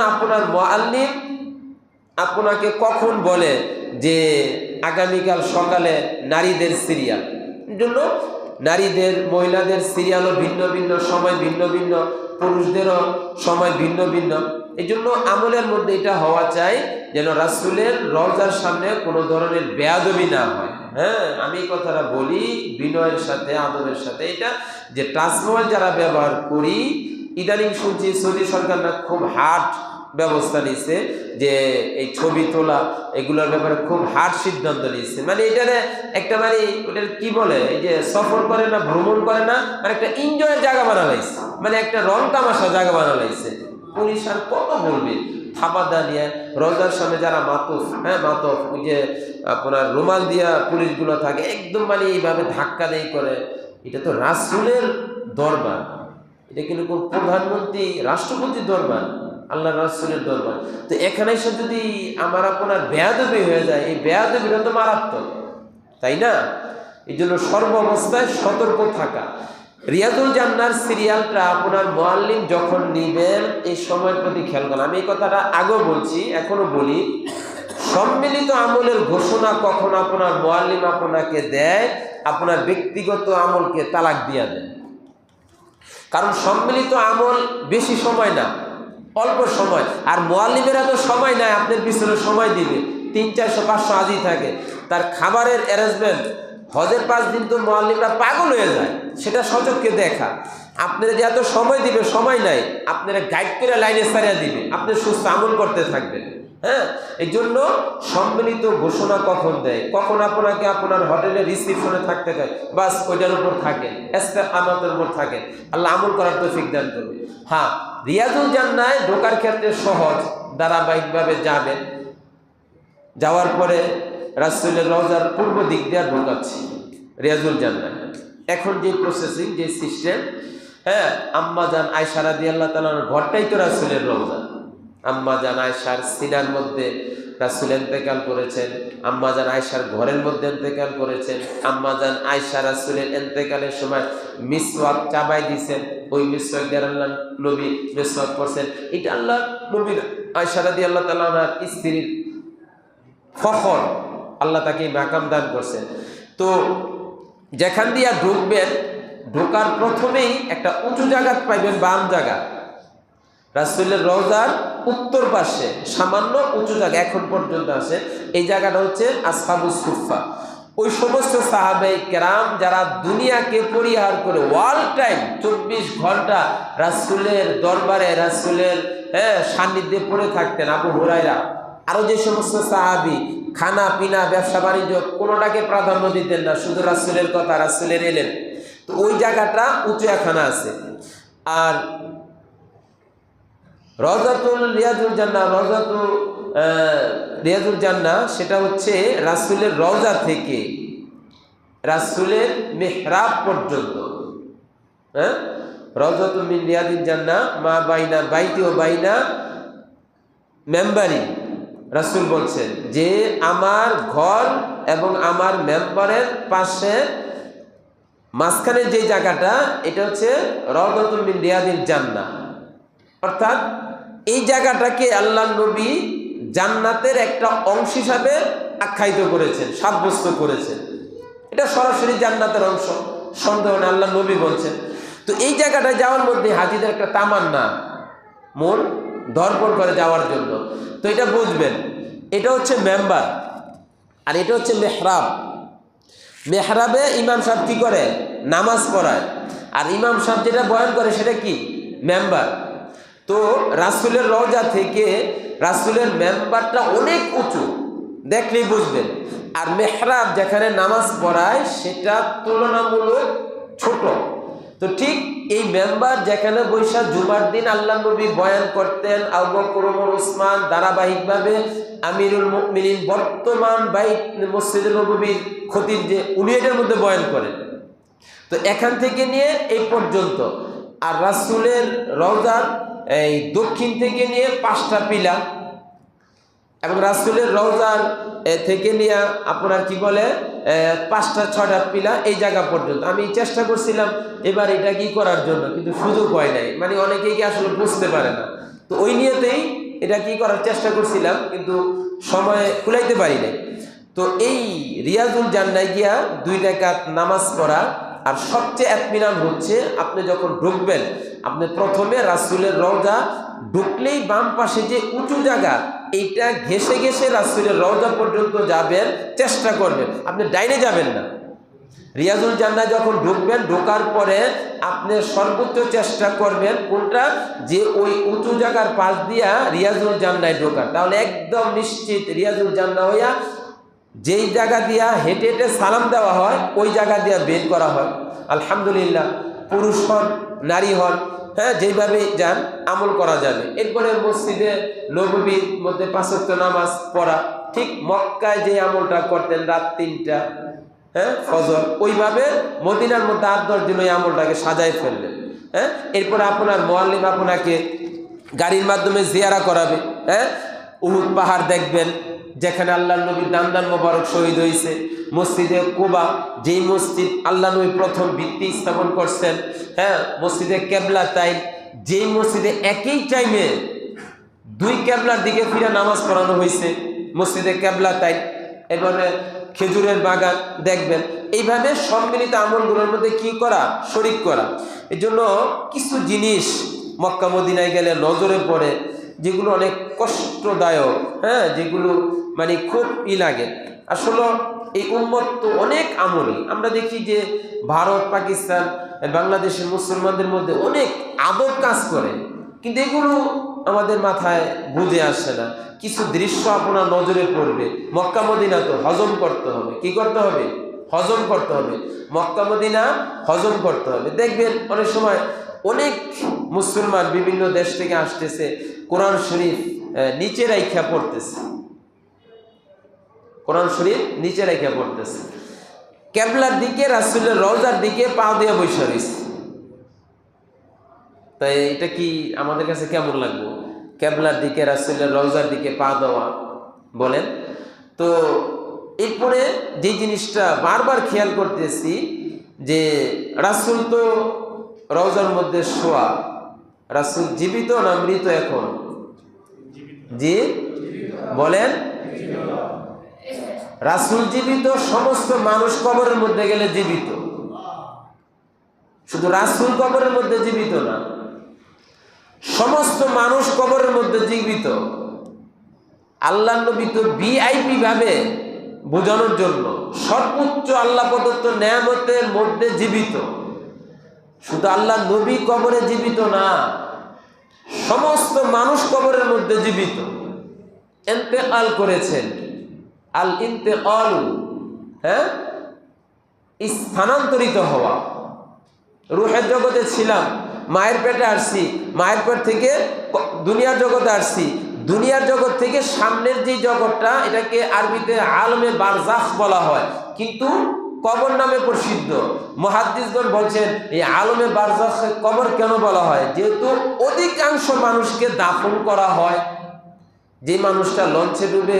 আপনার মোয়াল্লিম আপনাকে কখন বলে যে আগামীকাল সকালে নারীদের সিরিয়াল? জন্য নারীদের, মহিলাদের সিরিয়ালও ভিন্ন ভিন্ন সময়, ভিন্ন ভিন্ন, পুরুষদেরও সময় ভিন্ন ভিন্ন। এই জন্য আমলের মধ্যে এটা হওয়া চাই যেন রাসুলের রজার সামনে কোনো ধরনের বেয়াদবি না হয়। হ্যাঁ আমি কথাটা বলি বিনয়ের সাথে আদবের সাথে। এটা যে টাচ যারা ব্যবহার করি ইদানিং শুনছি সৌদি সরকার না খুব হার্ড ব্যবস্থা নিচ্ছে যে এই ছবি তোলা, এগুলোর ব্যাপারে খুব হার্ড সিদ্ধান্ত নিচ্ছে মানে এটারে একটা মানে ওটার কি বলে? এই যে সফর করে না, ভ্রমণ করে না মানে একটা এনজয়ের জায়গা বানা লাইছে মানে একটা রং তামাশা জায়গা বানা লাইছে পুলিশ আর কত বলবে? থাবাদা নিয়ে রোজার সামনে যারা মাতফ হ্যাঁ মাতফ, ওই যে আপনার রুমাল দিয়া পুলিশগুলো থাকে, একদম মানে এইভাবে ধাক্কা দেই করে। এটা তো রাসুলের দরবার। এটা কোন প্রধানমন্ত্রী, রাষ্ট্রপতির দরবার আল্লাহ রাসুলের দরবার। তো এখানে এসে যদি আমার আপনার বেয়াদবি হয়ে যায়, এই বেয়াদবিটা তো মারাত্মক, তাই না? এই জন্য সর্ব অবস্থায় সতর্ক থাকা। রিয়াজুল জান্নার সিরিয়ালটা আপনার মোয়াল্লিম যখন নিবেন, এই সময়ের প্রতি খেয়াল করেন। আমি এই কথাটা আগেও বলছি এখনও বলি। সম্মিলিত আমলের ঘোষণা কখন আপনার মোয়াল্লিম আপনাকে দেয়? আপনার ব্যক্তিগত আমলকে তালাক দিয়া দেয় কারণ সম্মিলিত আমল বেশি সময় না, অল্প সময়। আর মোয়াল্লিমেরা তো সময় নাই আপনার পিছনে সময় দিবে। তিন চারশো, পাঁচশো আজই থাকে। তার খাবারের অ্যারেঞ্জমেন্ট হজের পাঁচ দিন তো মোয়াল্লিমরা পাগল হয়ে যায়, সেটা সচককে দেখা। আপনারা যে এত সময় দিবে, সময় নাই, আপনারা গাইড করে লাইনে সারিয়া দিবে। আপনি সুস্থ আমল করতে থাকবেন। হ্যাঁ? এই জন্য সম্মিলিত ঘোষণা কখন দেয়? কখন আপনাকে আপনার হোটেলে রিসিপশনে থাকতে হয় বাস, ওইটার উপর থাকেন আমাদের উপর থাকেন আল্লাহ আমল করার তো দান করবে হ্যাঁ রিয়াজুল জান্নায় ঢোকার ক্ষেত্রে সহজ, ধারাবাহিকভাবে যাবেন। যাওয়ার পরে রাসুলের রওজার পূর্ব দিক দিয়ে ঢোকাচ্ছি, রিয়াজুল জান্নায়। এখন যে প্রসেসিং যে সিস্টেম হ্যাঁ আম্মা জান আয়সারা দিয়ে আল্লাহ তালার ঘরটাই তো রাসুলের রওজা। আম্মা জান আয়সার সিনার মধ্যে রাসুল এন্তেকাল করেছেন, আম্মা জান আয়সার ঘরের মধ্যে এন্তেকাল করেছেন, আম্মা জান আয়সা রাসুলের এন্তেকালের সময় মিসওয়াক চাবাই দিছেন ওই মিসওয়াক দিয়ে আল্লাহ নবী মিসওয়াক করছেন। এটা আল্লাহ নবীর আয়সারা দিয়ে আল্লাহ তালার স্ত্রীর ফখর আল্লাহ তাকে মাকাম দান করছেন। তো যেখান দিয়া ঢুকবেন, ঢোকার প্রথমেই একটা উঁচু জায়গা পাইবেন, বাম জায়গা। রাসুলের রওজার উত্তর পাশে সামান্য উঁচু জায়গা এখন পর্যন্ত আছে। এই জায়গাটা হচ্ছে আসহাবু সুফা ওই সমস্ত সাহাবে কেরাম যারা দুনিয়াকে পরিহার করে ওয়াল টাইম, চব্বিশ ঘণ্টা রাসুলের দরবারে, রাসুলের হ্যাঁ সান্নিধ্যে পড়ে থাকতেন আবু হুরাইরা আরও যে সমস্ত সাহাবি, খানা, পিনা, ব্যবসা, বাণিজ্য, কোনোটাকে প্রাধান্য দিতেন না, শুধু রাসুলের কথা, রাসুলের এলেন। তো ওই জায়গাটা উঁচু এখানে আছে। আর রজাতুল রিয়াজুল জান্না রজাতুল রিয়াজুল জান্না সেটা হচ্ছে রাসুলের রওজা থেকে, রাসুলের মেহরাব পর্যন্ত। হ্যাঁ? রজাতুল মিন রিয়াজুল জান্না মা বাইনা বাইতি ও বাইনা মেম্বারি। রাসুল বলছেন যে আমার ঘর এবং আমার মেম্বারের পাশে মাঝখানের যে জায়গাটা, এটা হচ্ছে রজাতুল মিন রিয়াদিল জান্না অর্থাৎ এই জায়গাটাকে আল্লাহ নবী জান্নাতের একটা অংশ হিসাবে আখ্যায়িত করেছেন, সাব্যস্ত করেছেন। এটা সরাসরি জান্নাতের অংশ, সন্দেহ না আল্লাহ নবী বলছেন। তো এই জায়গাটা যাওয়ার মধ্যে হাজিদের একটা তামান্না, মন ধরপর করে যাওয়ার জন্য। তো এটা বুঝবেন, এটা হচ্ছে মেম্বার আর এটা হচ্ছে মেহরাব। মেহরাবে ইমাম সাহেব কী করে? নামাজ পড়ায়। আর ইমাম সাহেব যেটা বয়ান করে সেটা কি? মেম্বার। তো রাসুলের রওজা থেকে রাসুলের মেম্বারটা অনেক উঁচু। দেখলেই বুঝবেন। আর মেহরাব যেখানে নামাজ পড়ায়, সেটা তুলনামূলক ছোট। তো ঠিক এই মেম্বার যেখানে বৈশাখ জুমার দিন আল্লাহ নবী বয়ান করতেন আবকরমর ওসমান ধারাবাহিকভাবে আমিরুল মিনিন বর্তমান বাইক মসজিদুল নবীর ক্ষতির যে, উনি এটার মধ্যে বয়ান করেন। তো এখান থেকে নিয়ে এই পর্যন্ত। আর রাসুলের রওজার এই দক্ষিণ থেকে নিয়ে পাঁচটা পিলা। এবং রাসুলের রওজার থেকে নিয়ে আপনার কি বলে পাঁচটা ছটা পিলা এই জায়গা পর্যন্ত। আমি চেষ্টা করছিলাম এবার এটা কি করার জন্য, কিন্তু সুযোগ হয় নাই। মানে অনেকেই কি আসলে বুঝতে পারে না। তো ওই নিয়েতেই এটা কি করার চেষ্টা করছিলাম, কিন্তু সময় খুলাইতে পারি নাই। তো এই রিয়াজুল জান্নায় গিয়া দুই রাকাত নামাজ পড়া আর সবচেয়ে এতমিনান হচ্ছে আপনি যখন ঢুকবেন, আপনি প্রথমে রাসুলের রওজা ঢুকলেই বাম পাশে যে উঁচু জায়গা, এইটা ঘেসে ঘেসে রাসুলের রওজা পর্যন্ত যাবেন, চেষ্টা করবেন। আপনি ডাইনে যাবেন না। রিয়াজুল জান্নায় যখন ঢুকবেন, ঢোকার পরে আপনি সর্বোচ্চ চেষ্টা করবেন কোনটা? যে ওই উঁচু জায়গার পাশ দিয়া রিয়াজুল জান্নায় ঢোকার। তাহলে একদম নিশ্চিত রিয়াজুল জান্না হইয়া যেই জায়গা দিয়া হেঁটে হেঁটে সালাম দেওয়া হয়, ওই জায়গা দিয়া বের করা হয়। আলহামদুলিল্লাহ, পুরুষ হন, নারী হন হ্যাঁ যেইভাবে যান, আমল করা যাবে। এরপরে মসজিদে নবীর মধ্যে পাঁচত্ব নামাজ পড়া, ঠিক মক্কায় যে আমলটা করতেন রাত তিনটা হ্যাঁ ফজর, ওইভাবে মদিনার মধ্যে আট দশ দিন ওই আমলটাকে সাজাই ফেললেন হ্যাঁ। এরপরে আপনার মোয়াল্লিম আপনাকে গাড়ির মাধ্যমে জিয়ারা করাবে হ্যাঁ। উহুদ পাহাড় দেখবেন যেখানে আল্লাহ নবী দান্দান মোবারক শহীদ হয়েছে। মসজিদে কোবা, যেই মসজিদ আল্লাহ নবী প্রথম ভিত্তি স্থাপন করছেন হ্যাঁ মসজিদে কেবলা তাই যেই মসজিদে একই টাইমে দুই কেবলার দিকে ফিরে নামাজ পড়ানো হয়েছে, মসজিদে কেবলা তাই এবারে খেজুরের বাগান দেখবেন। এইভাবে সম্মিলিত আমলগুলোর মধ্যে কি করা? শরিক করা। এই জন্য কিছু জিনিস মক্কা মদিনায় গেলে নজরে পড়ে যেগুলো অনেক কষ্টদায়ক হ্যাঁ যেগুলো মানে খুব ই লাগে। আসলে এই উন্মত তো অনেক আমলি। আমরা দেখি যে ভারত, পাকিস্তান, বাংলাদেশের মুসলমানদের মধ্যে অনেক আদব কাজ করে, কিন্তু এগুলো আমাদের মাথায় বুঝে আসে না। কিছু দৃশ্য আপনার নজরে পড়বে। মক্কা, মদিনা তো হজম করতে হবে। কি করতে হবে? হজম করতে হবে। মক্কা, মদিনা হজম করতে হবে। দেখবেন অনেক সময় অনেক মুসলমান বিভিন্ন দেশ থেকে আসতেছে কোরআন শরীফ নিচে রাইখা পড়তেছে। কোরআন শরীফ নিচে রাইখা পড়তেছে। ক্যাবলার দিকে, রাসুলের রওজার দিকে পা দিয়ে বসে রয়েছে তাই এটা কি আমাদের কাছে কেমন লাগবে? ক্যাবলার দিকে, রাসুলের রওজার দিকে পা দেওয়া বলেন। তো এরপরে যে জিনিসটা বারবার খেয়াল করতেছি যে রাসুল তো রওজার মধ্যে শোয়া, রাসুল জীবিত না মৃত এখন? জি? বলেন? রাসুল জীবিত, সমস্ত মানুষ কবরের মধ্যে গেলে জীবিত। শুধু রাসুল কবরের মধ্যে জীবিত না, সমস্ত মানুষ কবরের মধ্যে জীবিত। আল্লাহ নবী তো ভিআইপি ভাবে বোঝানোর জন্য সর্বোচ্চ আল্লাহ প্রদত্ত নেয়ামতের মধ্যে জীবিত। শুধু আল্লাহ নবী কবরে জীবিত না সমস্ত মানুষ কবরের মধ্যে জীবিত। এন্তেকাল করেছেন। আল ইন্তেকাল হ্যাঁ? স্থানান্তরিত হওয়া। রুহের জগতে ছিলাম, মায়ের পেটে আসছি, মায়ের পেট থেকে দুনিয়ার জগতে আসছি। দুনিয়ার জগৎ থেকে সামনের যে জগৎটা, এটাকে আরবিতে আলমে বারজাখ বলা হয়। কিন্তু কবর নামে প্রসিদ্ধ। মহাদ্দিসগণ বলছেন, এই আলমে বারজাখ কবর কেন বলা হয়? যেহেতু অধিকাংশ মানুষকে দাফন করা হয়। যে মানুষটা লঞ্চে ডুবে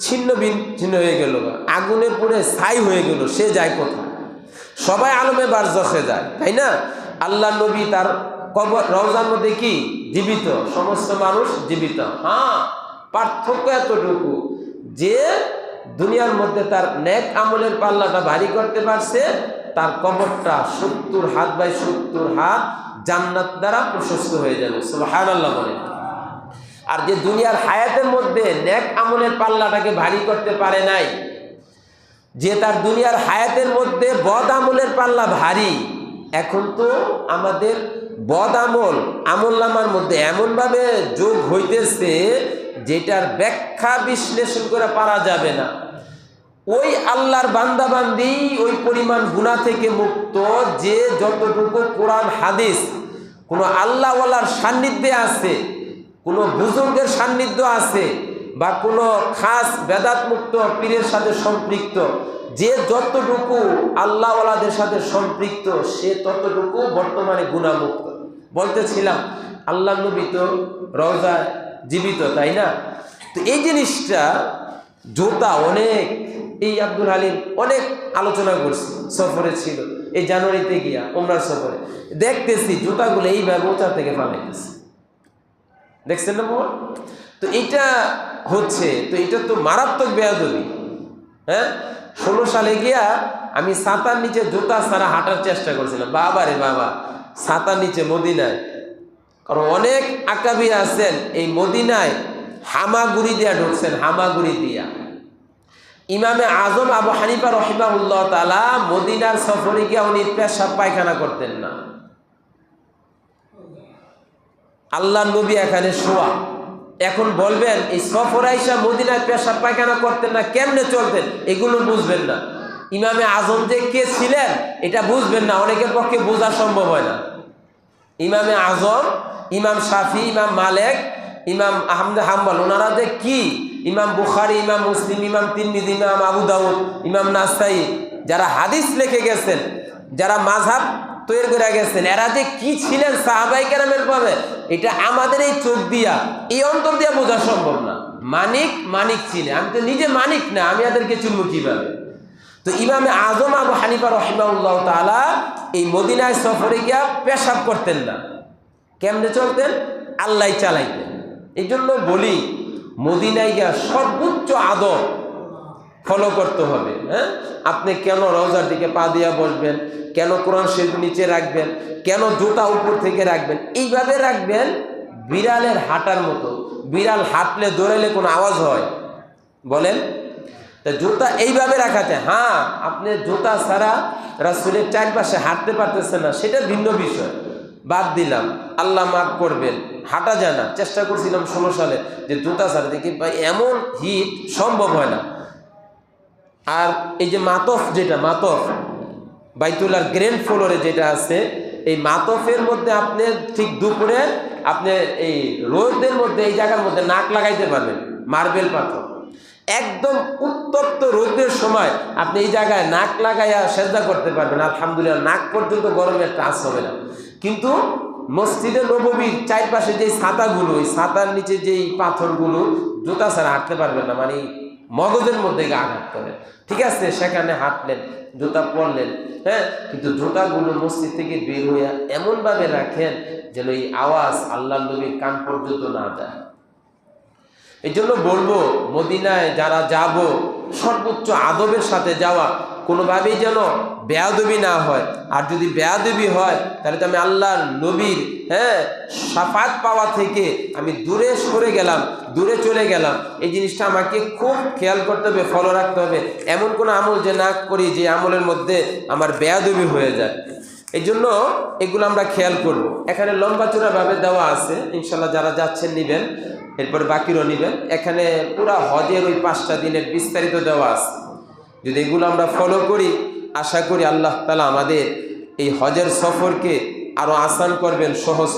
ছিন্ন ছিন্ন হয়ে গেল, আগুনে পুড়ে ছাই হয়ে গেল, সে যায় কোথায়? সবাই আলমে বারজখে যায়, তাই না? আল্লাহ নবী তার কবর রওজার মধ্যে কি? জীবিত। সমস্ত মানুষ জীবিত। হ্যাঁ পার্থক্য এতটুকু যে দুনিয়ার মধ্যে তার নেক আমলের পাল্লাটা ভারী করতে পারছে, তার কবরটা সত্তর হাত বাই সত্তর হাত জান্নাত দ্বারা প্রশস্ত হয়ে যাবে। সুবহান আল্লাহ বলেন। আর যে দুনিয়ার হায়াতের মধ্যে নেক আমলের পাল্লাটাকে ভারী করতে পারে নাই, যে তার দুনিয়ার হায়াতের মধ্যে বদ আমলের পাল্লা ভারী, এখন তো আমাদের বদ আমল আমল নামার মধ্যে এমনভাবে যোগ হইতেছে যেটার ব্যাখ্যা বিশ্লেষণ করে পারা যাবে না। ওই আল্লাহর বান্দাবান্দি, ওই পরিমাণ গুণা থেকে মুক্ত যে যতটুকু কোরআন, হাদিস, কোনো আল্লাহওয়ালার সান্নিধ্যে আছে, কোনো বুজুর্গের সান্নিধ্য আছে, বা কোনো খাস বেদাত মুক্ত পীরের সাথে সম্পৃক্ত, যে যতটুকু আল্লাহওয়ালাদের সাথে সম্পৃক্ত, সে ততটুকু বর্তমানে গুণামুক্ত বলতেছিলাম আল্লাহ নবী তো রওজায় জীবিত, তাই না? তো এই জিনিসটা জোতা অনেক, এই আব্দুল হালিম অনেক আলোচনা করছি, সফরে ছিল, এই জানুয়ারিতে গিয়া ওমরার সফরে। দেখতেছি জুতাগুলো এইভাবে উঁচা থেকে পালাইতেছে দেখছেন না বাবা তো এইটা হচ্ছে, তো এটা তো মারাত্মক বেয়াদবি হ্যাঁ? ষোলো সালে গিয়া আমি সাঁতার নিচে জুতা ছাড়া হাঁটার চেষ্টা করছিলাম। বাবা রে বাবা, সাঁতার নিচে মদিনায় কারণ অনেক আকাবি আছেন এই মদিনায়, হামাগুড়ি দিয়া ঢুকছেন, হামাগুড়ি দিয়া। ইমামে আজম আবু হানিফা রহিমাউল্লাহ তালা মদিনার সফরে গিয়ে উনি পেশাব পায়খানা করতেন না। আল্লাহ নবী এখানে শোয়া। এখন বলবেন, এই সফর আইসা মদিনায় পেশাব পায়খানা করতেন না, কেমনে চলতেন? এগুলো বুঝবেন না। ইমামে আজম যে কে ছিলেন, এটা বুঝবেন না, অনেকের পক্ষে বোঝা সম্ভব হয় না। ইমামে আজম, ইমাম শাফি, ইমাম মালেক, ইমাম আহমদ হাম্বল। ওনারা যে কি? ইমাম বুখারি, ইমাম মুসলিম, ইমাম তিরমিজ, ইমাম আবু দাউদ, ইমাম নাসাই, যারা হাদিস লিখে গেছেন, যারা মাঝহাব তৈরি করে গেছেন, এরা যে কি ছিলেন সাহাবাই কেরামের পাবে এটা আমাদের এই চোখ দিয়া, এই অন্তর দিয়া বোঝা সম্ভব না। মানিক মানিক চিনে আমি তো নিজে মানিক না, আমি এদেরকে চুনবো কীভাবে তো ইমামে আজম আবু হানিফা রহিমাউল্লাহ তালা এই মদিনায় সফরে গিয়া পেশাব করতেন না। কেমনে চলতেন? আল্লাহ চালাইতেন। এই জন্য বলি, মদিনায় গিয়া সর্বোচ্চ আদব ফলো করতে হবে হ্যাঁ? আপনি কেন রওজার দিকে পা দিয়া বসবেন? কেন কোরআন শরীফ নিচে রাখবেন? কেন জুতা উপর থেকে রাখবেন? এইভাবে রাখবেন বিড়ালের হাঁটার মতো। বিড়াল হাঁটলে দৌড়ালে কোনো আওয়াজ হয়? বলেন। তা জুতা এইভাবে রাখাতে হ্যাঁ আপনি জুতা ছাড়া রাসুলের চারপাশে হাঁটতে পারতেছেন না, সেটা ভিন্ন বিষয়। বাদ দিলাম, আল্লাহ মাফ করবেন, হাঁটা যায় না। চেষ্টা করছিলাম ষোলো সালে যে জুতা ছাড়া, দেখি ভাই, এমন হিট সম্ভব হয় না। আর এই যে মাতফ যেটা, মাতফ বাইতুলার গ্র্যান্ড ফ্লোরে যেটা আছে, এই মাতফের মধ্যে আপনি ঠিক দুপুরে, আপনি এই রোদের মধ্যে, এই জায়গার মধ্যে নাক লাগাইতে পারবেন, মার্বেল পাথর। একদম উত্তপ্ত রোদের সময় আপনি এই জায়গায় নাক লাগাইয়া সেজদা করতে পারবেন। আলহামদুলিল্লাহ, নাক পর্যন্ত গরমের টাচ হবে না। কিন্তু মসজিদে নববীর চারপাশে যে ছাতাগুলো ওই ছাতার নিচে যেই পাথরগুলো, জুতা ছাড়া হাঁটতে পারবেন না মানে মগজের মধ্যে গা আঘাত করে। ঠিক আছে, সেখানে হাঁটলেন, জুতা পরলেন হ্যাঁ? কিন্তু জুতাগুলো মসজিদ থেকে বের হইয়া এমনভাবে রাখেন যেন এই আওয়াজ আল্লাহ নবীর কান পর্যন্ত না যায়। এই জন্য বলব, মদিনায় যারা যাব, সর্বোচ্চ আদবের সাথে যাওয়া, কোনোভাবেই যেন বেয়াদবি না হয়। আর যদি বেয়াদবি হয়, তাহলে তো আমি আল্লাহর নবীর হ্যাঁ সাফাত পাওয়া থেকে আমি দূরে সরে গেলাম, দূরে চলে গেলাম। এই জিনিসটা আমাকে খুব খেয়াল করতে হবে, ফলো রাখতে হবে। এমন কোনো আমল যে না করি, যে আমলের মধ্যে আমার বেয়াদবি হয়ে যায়। এই জন্য এগুলো আমরা খেয়াল করব। এখানে লম্বা চূড়াভাবে দেওয়া আছে, ইনশাল্লাহ যারা যাচ্ছেন, নেবেন। এরপর বাকিরও নেবেন। এখানে পুরা হজের ওই পাঁচটা দিনের বিস্তারিত দেওয়া আছে। যদি এগুলো আমরা ফলো করি, আশা করি আল্লাহ তালা আমাদের এই হজের সফরকে আরও আসান করবেন সহজ